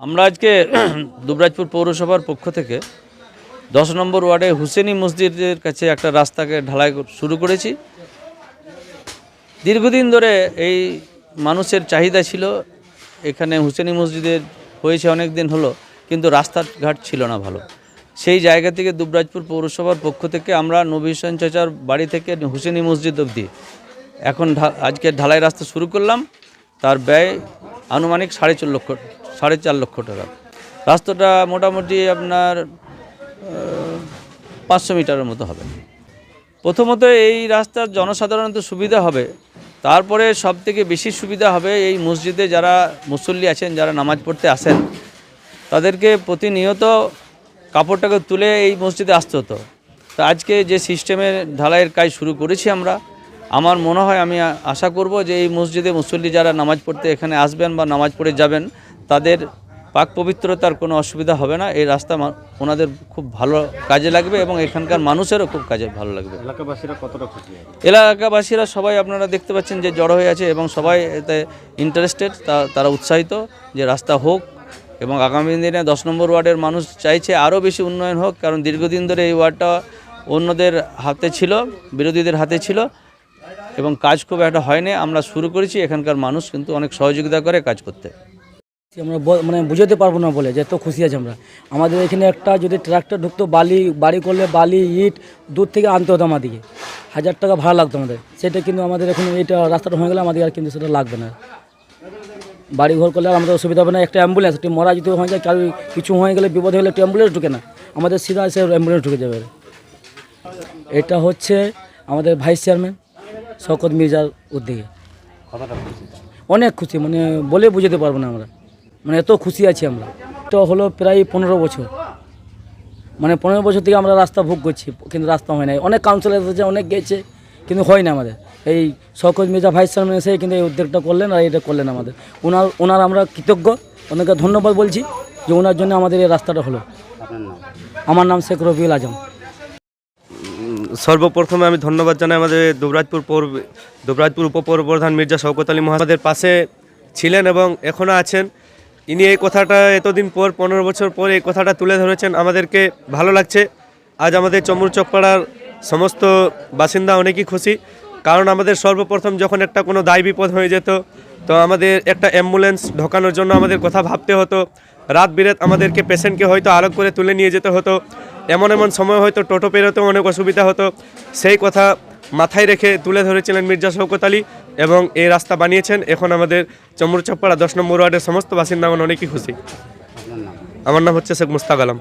আমরা আজকে দুবরাজপুর পৌরসভার পক্ষ থেকে দশ নম্বর ওয়ার্ডে হুসেনি মসজিদের কাছে একটা রাস্তাকে ঢালাই শুরু করেছি। দীর্ঘদিন ধরে এই মানুষের চাহিদা ছিল, এখানে হুসেনি মসজিদের হয়েছে অনেক দিন হলো, কিন্তু রাস্তাঘাট ছিল না ভালো। সেই জায়গা থেকে দুবরাজপুর পৌরসভার পক্ষ থেকে আমরা নবী হোসেন চাচার বাড়ি থেকে হুসেনি মসজিদ অবধি এখন আজকে ঢালাই রাস্তা শুরু করলাম। তার ব্যয় আনুমানিক সাড়ে চার লক্ষ সাড়ে চার লক্ষ টাকা। রাস্তাটা মোটামুটি আপনার পাঁচশো মিটারের মতো হবে। প্রথমত এই রাস্তার জনসাধারণত সুবিধা হবে। তারপরে সব থেকে বেশি সুবিধা হবে এই মসজিদে যারা মুসল্লি আছেন, যারা নামাজ পড়তে আসেন, তাদেরকে প্রতিনিয়ত কাপড়টাকে তুলে এই মসজিদে আসতে হতো। তো আজকে যে সিস্টেমে ঢালাইয়ের কাজ শুরু করেছি আমরা, আমার মনে হয় আমি আশা করব যে এই মসজিদে মুসল্লি যারা নামাজ পড়তে এখানে আসবেন বা নামাজ পড়ে যাবেন তাদের পাক পবিত্রতার কোনো অসুবিধা হবে না। এই রাস্তা ওনাদের খুব ভালো কাজে লাগবে এবং এখানকার মানুষেরও খুব কাজে ভালো লাগবে। এলাকাবাসীরা কতটা খুশি এলাকাবাসীরা সবাই আপনারা দেখতে পাচ্ছেন যে জড়ো হয়ে আছে এবং সবাই এতে ইন্টারেস্টেড তারা উৎসাহিত যে রাস্তা হোক এবং আগামী দিনে দশ নম্বর ওয়ার্ডের মানুষ চাইছে আরও বেশি উন্নয়ন হোক কারণ দীর্ঘদিন ধরে এই ওয়ার্ডটা অন্যদের হাতে ছিল বিরোধীদের হাতে ছিল এবং কাজ খুব একটা হয়নি। আমরা শুরু করেছি এখানকার মানুষ কিন্তু অনেক সহযোগিতা করে কাজ করতে। আমরা মানে বুঝাতে পারব না বলে যে এত খুশি আছে আমরা। আমাদের এখানে একটা যদি ট্রাক্টর ঢুকতো বালি বাড়ি করলে বালি ইট দূর থেকে আনতে হতো আমাদেরকে। হাজার টাকা ভাড়া লাগতো আমাদের। সেটা কিন্তু আমাদের এখন এইটা রাস্তাটা হয়ে গেলে আমাদের আর কিন্তু সেটা লাগবে না। বাড়ি ঘর করলে আর আমাদের অসুবিধা হবে না। একটা অ্যাম্বুলেন্স একটি মরা যদি হয়ে যায় কারও কিছু হয়ে গেলে বিপদ হয়ে গেলে একটা অ্যাম্বুলেন্স ঢুকে না। আমাদের সিধা সে অ্যাম্বুলেন্স ঢুকে যাবে। এটা হচ্ছে আমাদের ভাইস চেয়ারম্যান শকত মির্জার উদ্যোগে। অনেক খুশি মানে বলে বুঝাতে পারব না আমরা। মানে এত খুশি আছি আমরা। তো হলো প্রায় পনেরো বছর। মানে পনেরো বছর থেকে আমরা রাস্তা ভোগ করছি কিন্তু রাস্তা হয় নাই। অনেক কাউন্সিলর এসেছে অনেক গেছে কিন্তু হয় না আমাদের। এই শওকত মির্জা ভাইস চেয়ারম্যান এসে কিন্তু এই উদ্যোগটা করলেন আর এটা করলেন আমাদের। ওনার ওনার আমরা কৃতজ্ঞ। ওনাকে ধন্যবাদ বলছি যে ওনার জন্য আমাদের এই রাস্তাটা হলো। আমার নাম শেখ রবিউল আজম। সর্বপ্রথমে আমি ধন্যবাদ জানাই আমাদের দুবরাজপুর পৌর দুবরাজপুর উপপৌরপ্রধান মির্জা শওকত আলী আমাদের পাশে ছিলেন এবং এখনও আছেন। ইনি এই কথাটা এতদিন পর, পনেরো বছর পর এই কথাটা তুলে ধরেছেন, আমাদেরকে ভালো লাগছে। আজ আমাদের চমরচক পাড়ার সমস্ত বাসিন্দা অনেকই খুশি। কারণ আমাদের সর্বপ্রথম যখন একটা কোনো দায় বিপদ হয়ে যেত, তো আমাদের একটা অ্যাম্বুলেন্স ঢোকানোর জন্য আমাদের কথা ভাবতে হতো। রাত বিরাত আমাদেরকে পেশেন্টকে হয়তো আলোক করে তুলে নিয়ে যেতে হতো। এমন এমন সময় হয়তো টোটো পেরোতেও অনেক অসুবিধা হতো। সেই কথা মাথায় রেখে তুলে ধরেছিলেন মির্জা শৌকত আলী এবং এই রাস্তা বানিয়েছেন। এখন আমাদের চমরচকপাড়া দশ নম্বর ওয়ার্ডের সমস্ত বাসিন্দা আমার অনেকই খুশি। আমার নাম হচ্ছে শেখ মুস্তাক আলম।